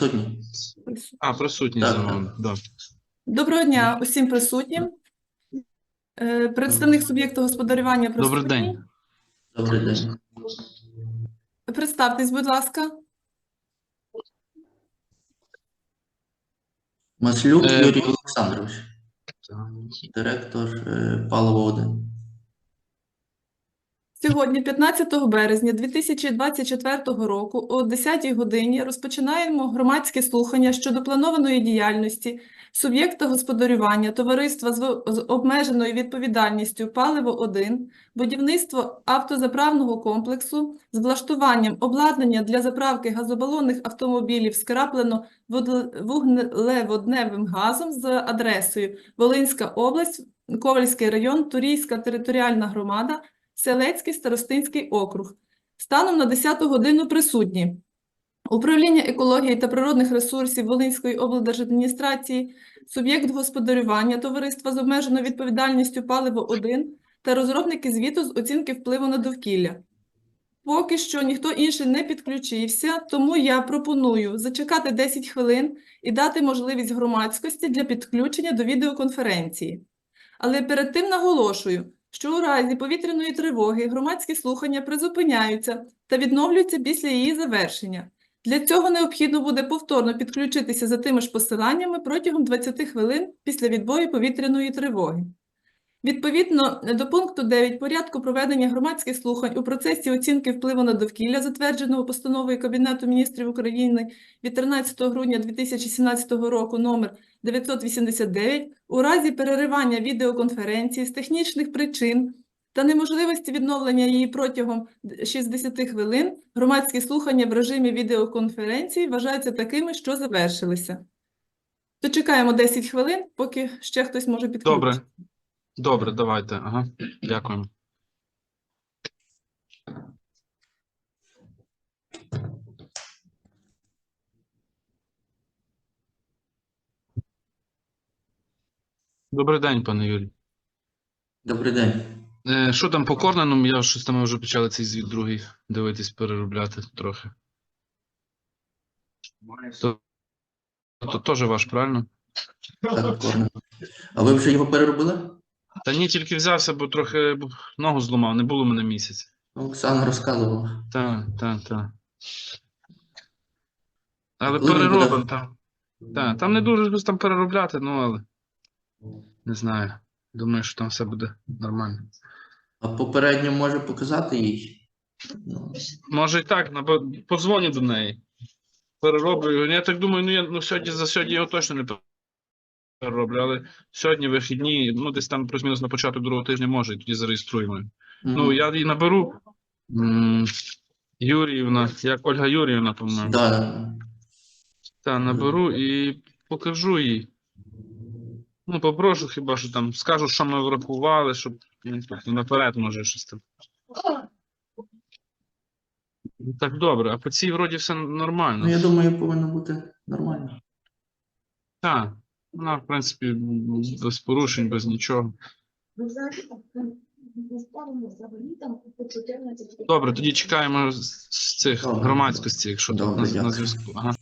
Присутні. А, присутній Так, за вами. Да. Доброго дня усім присутнім. Е, Представник суб'єкту господарювання присутній. Добрий день. Добрий день. Представтесь, будь ласка. Маслюк Е, Юрій Олександрович, директор е, Палова 1. Сьогодні, 15 березня 2024 року, о 10 годині розпочинаємо громадське слухання щодо планованої діяльності суб'єкта господарювання товариства з обмеженою відповідальністю «Паливо-1», будівництво автозаправного комплексу з влаштуванням обладнання для заправки газобалонних автомобілів скраплено вугле- вуглеводневим газом з адресою Волинська область, Ковальський район, Турійська територіальна громада, Селецький старостинський округ. Станом на 10 годину присутні Управління екології та природних ресурсів Волинської облдержадміністрації, суб'єкт господарювання товариства з обмеженою відповідальністю «Паливо-1» та розробники звіту з оцінки впливу на довкілля. Поки що ніхто інший не підключився, тому я пропоную зачекати 10 хвилин і дати можливість громадськості для підключення до відеоконференції. Але перед тим наголошую, що у разі повітряної тривоги громадські слухання призупиняються та відновлюються після її завершення. Для цього необхідно буде повторно підключитися за тими ж посиланнями протягом 20 хвилин після відбою повітряної тривоги. Відповідно до пункту 9 порядку проведення громадських слухань у процесі оцінки впливу на довкілля, затвердженого постановою Кабінету міністрів України від 13 грудня 2017 року номер 989, у разі переривання відеоконференції з технічних причин та неможливості відновлення її протягом 60 хвилин, громадські слухання в режимі відеоконференції вважаються такими, що завершилися. Дочекаємо 10 хвилин, поки ще хтось може підключитися. Добре. Добре, давайте. Ага. Дякуємо. Добрий день, пане Юрій. Добрий день. Е, що там по Корненому? Я щось там вже почали цей звіт другий дивитись, переробляти трохи. То, то теж ваш, правильно? Так. А ви вже його переробили? Та ні, тільки взявся, бо трохи ногу зламав, не було мене місяць. Оксана розказувала. Так, так, так. Але буде? переробимо там. Так, там не дуже щось там переробляти, ну але не знаю. Думаю, що там все буде нормально. А попередньо може показати їй? Ну, Може і так, подзвоню до неї. Перероблю. Я так думаю, ну я ну, сьогодні за сьогодні його точно не перероблю, але сьогодні вихідні, ну десь там плюс-мінус на початок другого тижня може, і тоді зареєструємо. Ну, я її наберу. Юріївна, як Ольга Юріївна, по-моєму. Да. Та наберу і покажу їй. Ну, попрошу хіба що там, скажу, що ми врахували, щоб ну, наперед може щось там. Так, добре, а по цій вроді все нормально. Ну, я думаю, повинно бути нормально. Так, вона, в принципі, без порушень, без нічого. Ви знаєте, ми ставимо взагалі там по 14 Добре, тоді чекаємо з цих громадськостей, громадськості, якщо Добре, на, на зв'язку. Ага.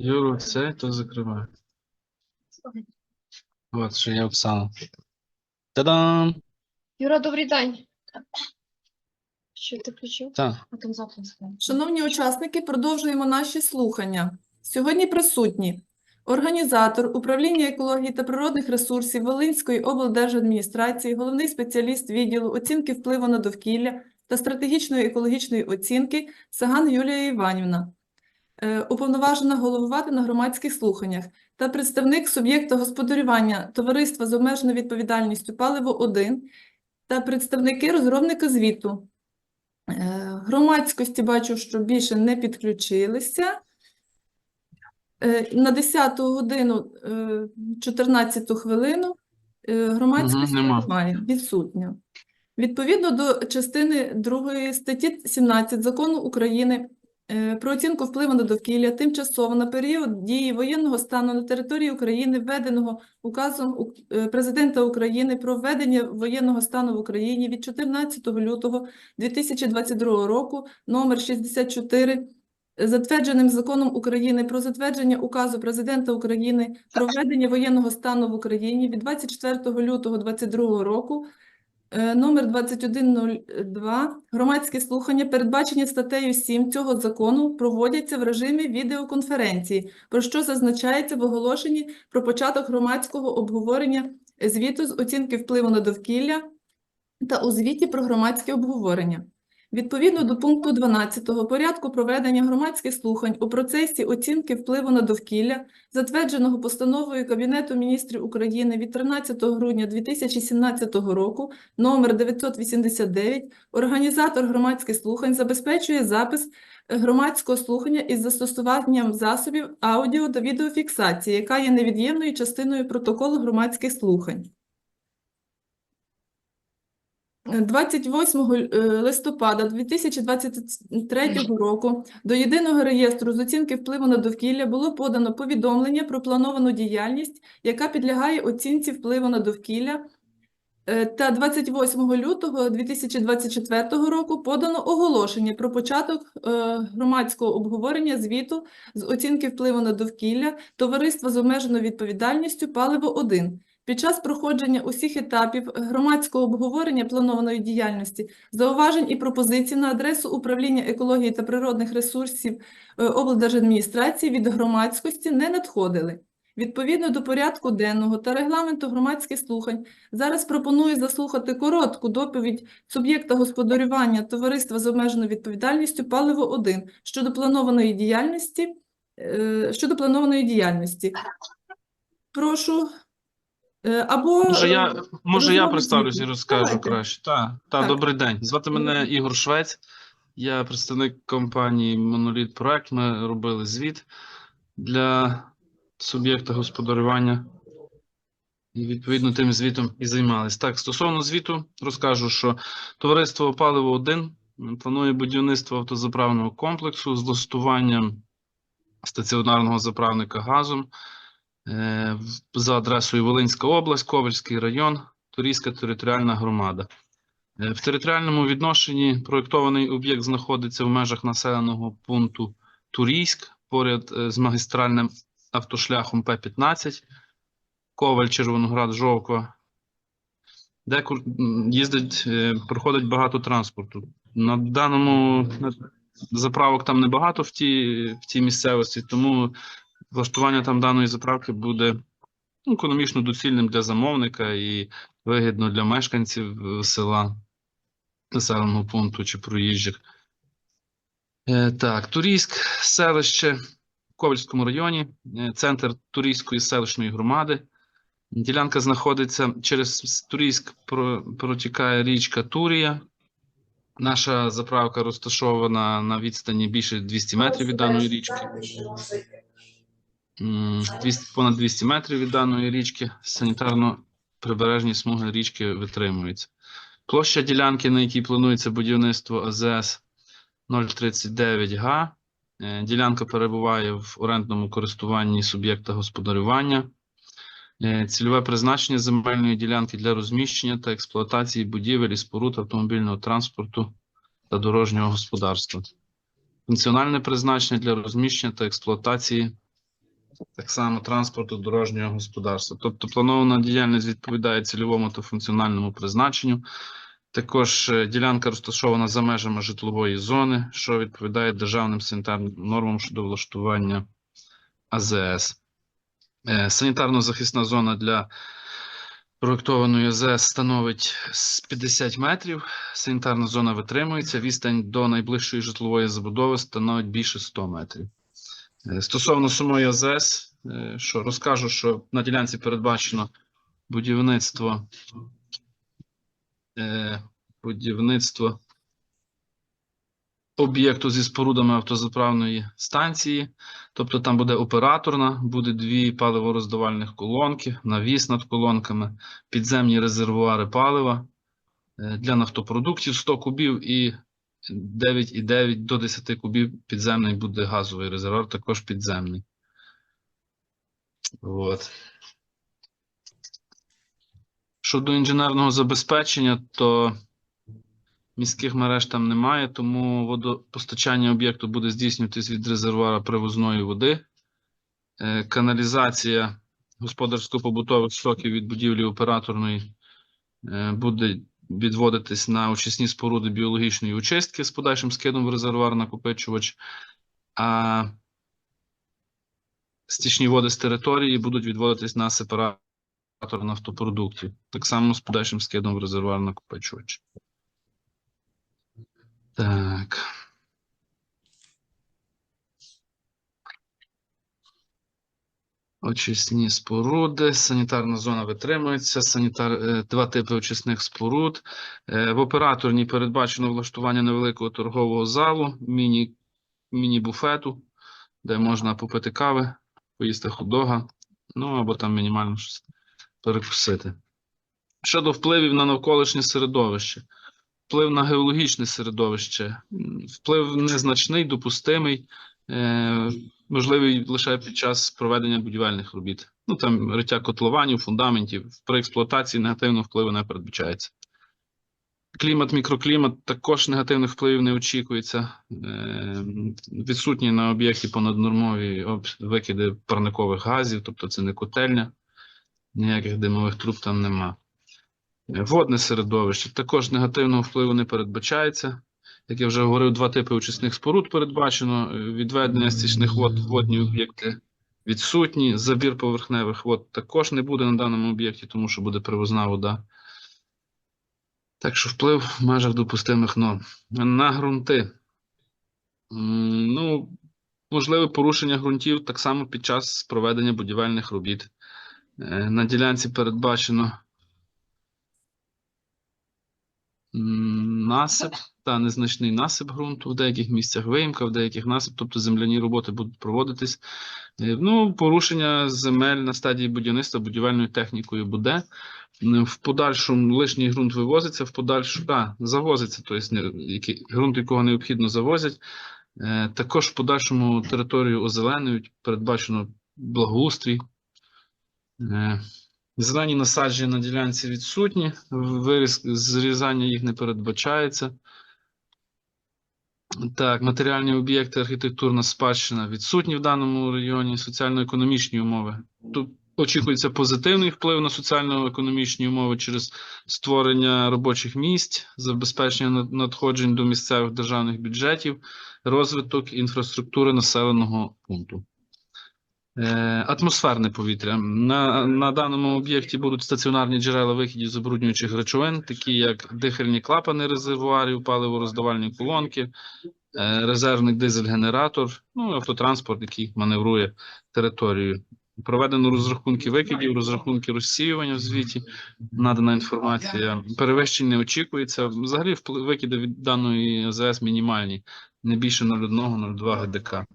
Юру, це то закриваю. От, що є Оксана. Та-дам! Юра, добрий день. Що ти включив? Так. А там завтра. Шановні учасники, продовжуємо наші слухання. Сьогодні присутні організатор управління екології та природних ресурсів Волинської облдержадміністрації, головний спеціаліст відділу оцінки впливу на довкілля та стратегічної екологічної оцінки Саган Юлія Іванівна, уповноважена головувати на громадських слуханнях та представник суб'єкта господарювання товариства з обмеженою відповідальністю Паливо-1 та представники розробника звіту Е, Громадськості бачу, що більше не підключилися. Е, На 10 годину, е, 14 хвилину е, громадськості нема. немає, відсутня. Відповідно до частини 2 статті 17 Закону України е, про оцінку впливу на довкілля. Тимчасово на період дії воєнного стану на території України, введеного указом е, Президента України про введення воєнного стану в Україні від 14 лютого 2022 року, номер 64, затвердженим законом України про затвердження указу Президента України про введення воєнного стану в Україні від 24 лютого 2022 року, е, номер 2102, громадські слухання, передбачені статтею 7 цього закону, проводяться в режимі відеоконференції, про що зазначається в оголошенні про початок громадського обговорення звіту з оцінки впливу на довкілля та у звіті про громадське обговорення. Відповідно до пункту 12 порядку проведення громадських слухань у процесі оцінки впливу на довкілля, затвердженого постановою Кабінету міністрів України від 13 грудня 2017 року, номер 989, організатор громадських слухань забезпечує запис громадського слухання із застосуванням засобів аудіо та відеофіксації, яка є невід'ємною частиною протоколу громадських слухань. 28 е, листопада 2023 року до Єдиного реєстру з оцінки впливу на довкілля було подано повідомлення про плановану діяльність, яка підлягає оцінці впливу на довкілля. Е, Та 28 лютого 2024 року подано оголошення про початок е, громадського обговорення звіту з оцінки впливу на довкілля Товариства з обмеженою відповідальністю «Паливо-1». Під час проходження усіх етапів громадського обговорення планованої діяльності, зауважень і пропозицій на адресу управління екології та природних ресурсів е, облдержадміністрації від громадськості не надходили. Відповідно до порядку денного та регламенту громадських слухань, зараз пропоную заслухати коротку доповідь суб'єкта господарювання товариства з обмеженою відповідальністю «Паливо-1» щодо планованої діяльності, е, щодо планованої діяльності. Прошу. Е, Або Може, я, може, я представлюсь і розкажу Давайте. краще. Так, та, Так. добрий день. Звати мене Ігор Швець. Я представник компанії Моноліт Проект. Ми робили звіт для суб'єкта господарювання. І відповідно тим звітом і займались. Так, стосовно звіту, розкажу, що товариство Паливо 1 планує будівництво автозаправного комплексу з влаштуванням стаціонарного заправника газом за адресою Волинська область, Ковальський район, Турійська територіальна громада. Е, В територіальному відношенні проєктований об'єкт знаходиться в межах населеного пункту Турійськ поряд е, з магістральним автошляхом П-15, Коваль, Червоноград, Жовква, де їздить, е, проходить багато транспорту. На даному заправок там небагато в тій, в тій місцевості, тому влаштування там даної заправки буде економічно доцільним для замовника і вигідно для мешканців села, населеного пункту чи проїжджих. Е, Так, Турійськ, селище в Ковальському районі, е, центр Турійської селищної громади. Ділянка знаходиться через Турійськ протікає річка Турія. Наша заправка розташована на відстані більше 200 метрів від даної річки. М, 200, понад 200 метрів від даної річки. Санітарно-прибережні смуги річки витримуються. Площа ділянки, на якій планується будівництво АЗС 039 га. Е, Ділянка перебуває в орендному користуванні суб'єкта господарювання. Е, Цільове призначення земельної ділянки для розміщення та експлуатації будівель і споруд автомобільного транспорту та дорожнього господарства. Функціональне призначення для розміщення та експлуатації так само транспорту дорожнього господарства. Тобто планована діяльність відповідає цільовому та функціональному призначенню. Також е, ділянка розташована за межами житлової зони, що відповідає державним санітарним нормам щодо влаштування АЗС. Е, Санітарно-захисна зона для проєктованої АЗС становить 50 метрів. Санітарна зона витримується. Відстань до найближчої житлової забудови становить більше 100 метрів. Е, Стосовно самої АЗС, е, що розкажу, що на ділянці передбачено будівництво е, будівництво об'єкту зі спорудами автозаправної станції. Тобто там буде операторна, буде дві паливороздавальних колонки, навіс над колонками, підземні резервуари палива для нафтопродуктів 100 кубів і 9,9 до 10 кубів підземний буде газовий резервуар, також підземний. От. Щодо інженерного забезпечення, то міських мереж там немає, тому водопостачання об'єкту буде здійснюватись від резервуара привозної води. Е, Каналізація господарсько-побутових стоків від будівлі операторної е, буде відводитись на очисні споруди біологічної очистки з подальшим скидом в резервуар накопичувач, а стічні води з території будуть відводитись на сепаратор нафтопродуктів, так само з подальшим скидом в резервуар накопичувач. Так. Очисні споруди, санітарна зона витримується, санітар... е, два типи очисних споруд. Е, В операторній передбачено влаштування невеликого торгового залу, міні... міні-буфету, де можна попити кави, поїсти худога, ну або там мінімально щось перекусити. Щодо впливів на навколишнє середовище. Вплив на геологічне середовище, вплив незначний, допустимий, можливий лише під час проведення будівельних робіт. Ну там риття котлованів, фундаментів. При експлуатації негативного впливу не передбачається. Клімат, мікроклімат також негативних впливів не очікується. Е, відсутні на об'єкті понаднормові викиди парникових газів, тобто це не котельня, ніяких димових труб там нема. Е, Водне середовище також негативного впливу не передбачається. Як я вже говорив, два типи очисних споруд передбачено. Відведення стічних вод, водні об'єкти відсутні. Забір поверхневих вод також не буде на даному об'єкті, тому що буде привозна вода. Так що вплив в межах допустимих норм. На ґрунти. Ну, можливе порушення ґрунтів так само під час проведення будівельних робіт. Е, На ділянці передбачено насип та незначний насип ґрунту, в деяких місцях виїмка, в деяких насип, тобто земляні роботи будуть проводитись. Е, Ну, порушення земель на стадії будівництва будівельною технікою буде. В подальшому лишній ґрунт вивозиться, в подальшому да, завозиться, тобто ґрунт, якого необхідно завозять. Е, Також в подальшому територію озеленюють, передбачено благоустрій. Зелені насадження на ділянці відсутні, виріз, зрізання їх не передбачається. Так, матеріальні об'єкти, архітектурна спадщина відсутні в даному районі, соціально-економічні умови. Тут очікується позитивний вплив на соціально-економічні умови через створення робочих місць, забезпечення надходжень до місцевих державних бюджетів, розвиток інфраструктури населеного пункту. Е, Атмосферне повітря. На, на даному об'єкті будуть стаціонарні джерела викидів забруднюючих речовин, такі як дихальні клапани резервуарів, паливороздавальні колонки, е, резервний дизель-генератор, ну автотранспорт, який маневрує територією. Проведено розрахунки викидів, розрахунки розсіювання в звіті, надана інформація. Перевищень не очікується. Взагалі викиди від даної АЗС мінімальні, не більше 0,1-0,2 ГДК.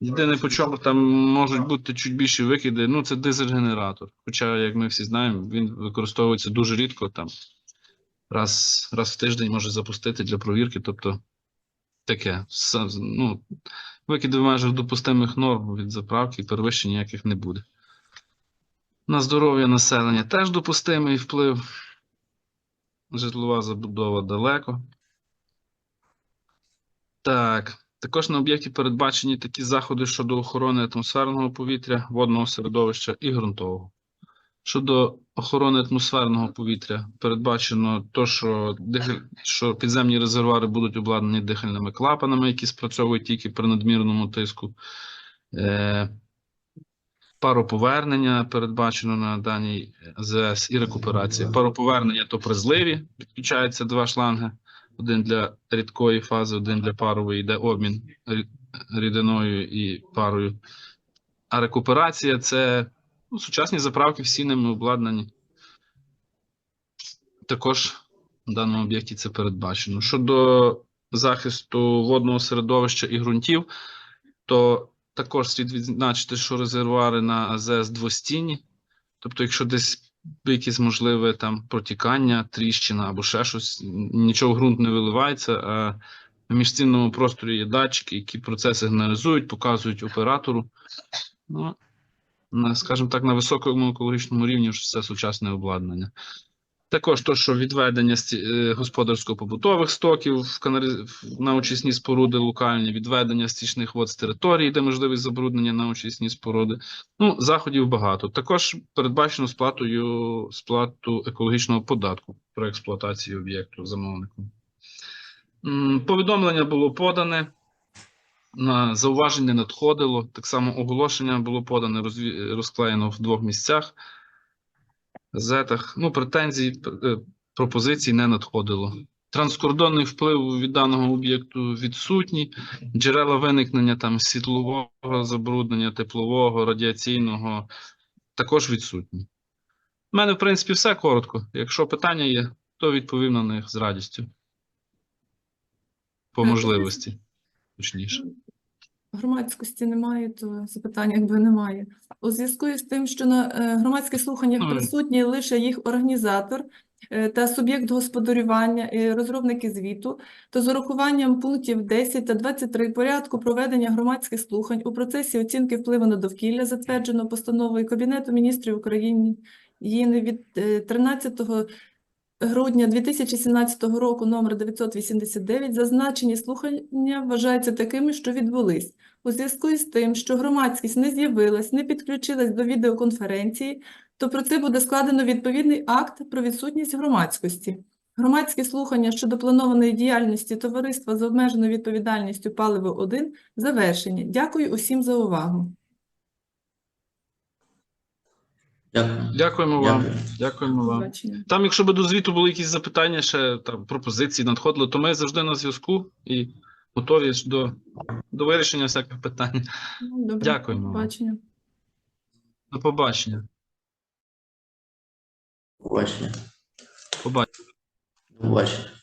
Єдине, по чому там можуть бути чуть більші викиди, ну це дизель-генератор. Хоча, як ми всі знаємо, він використовується дуже рідко, там раз, раз в тиждень може запустити для провірки. Тобто таке. Ну, викиди в межах допустимих норм від заправки, перевищень ніяких не буде. На здоров'я населення теж допустимий вплив. Житлова забудова далеко. Так. Також на об'єкті передбачені такі заходи щодо охорони атмосферного повітря, водного середовища і ґрунтового. Щодо охорони атмосферного повітря, передбачено то, що, дихаль- що підземні резервуари будуть обладнані дихальними клапанами, які спрацьовують тільки при надмірному тиску. Е, Пароповернення передбачено на даній АЗС і рекуперація. Пароповернення то призливі, підключаються два шланги, один для рідкої фази, один для парової, йде обмін рідиною і парою. А рекуперація це ну, сучасні заправки, всі ними обладнані. Також в даному об'єкті це передбачено. Щодо захисту водного середовища і ґрунтів, то також слід відзначити, що резервуари на АЗС двостінні. Тобто, якщо десь якесь можливе там протікання, тріщина або ще щось, нічого в ґрунт не виливається, а в міжцінному просторі є датчики, які про це сигналізують, показують оператору. Ну, на, скажімо так, на високому екологічному рівні вже все сучасне обладнання. Також то, що відведення е, господарсько-побутових стоків в каналі... на очисні споруди локальні, відведення стічних вод з території, де можливість забруднення на очисні споруди. Ну, заходів багато. Також передбачено сплатою сплату екологічного податку про експлуатацію об'єкту замовником. Повідомлення було подане. На зауваження надходило. Так само оголошення було подане, розклеєно в двох місцях. Газетах. Ну, претензій, е, пропозицій не надходило. Транскордонний вплив від даного об'єкту відсутній. Джерела виникнення там світлового забруднення, теплового, радіаційного також відсутні. У мене, в принципі, все коротко. Якщо питання є, то відповім на них з радістю. По можливості, точніше. Громадськості немає, то запитання якби немає. У зв'язку із тим, що на е, громадських слуханнях Ну, присутній лише їх організатор е, та суб'єкт господарювання і розробники звіту, то з урахуванням пунктів 10 та 23 порядку проведення громадських слухань у процесі оцінки впливу на довкілля, затверджено постановою Кабінету міністрів України її від е, 13 грудня 2017 року номер 989 зазначені слухання вважаються такими, що відбулись. У зв'язку із тим, що громадськість не з'явилась, не підключилась до відеоконференції, то про це буде складено відповідний акт про відсутність громадськості. Громадські слухання щодо планованої діяльності товариства з обмеженою відповідальністю паливо 1 завершені. Дякую усім за увагу. Дякую. Дякуємо вам. Дякую. Дякуємо вам. Там, якщо би до звіту були якісь запитання, ще там пропозиції надходили, то ми завжди на зв'язку і готові до, до вирішення всяких питань. Ну, Добре. Дякуємо вам. Побачення. До побачення. Побачення. Побачення. До побачення.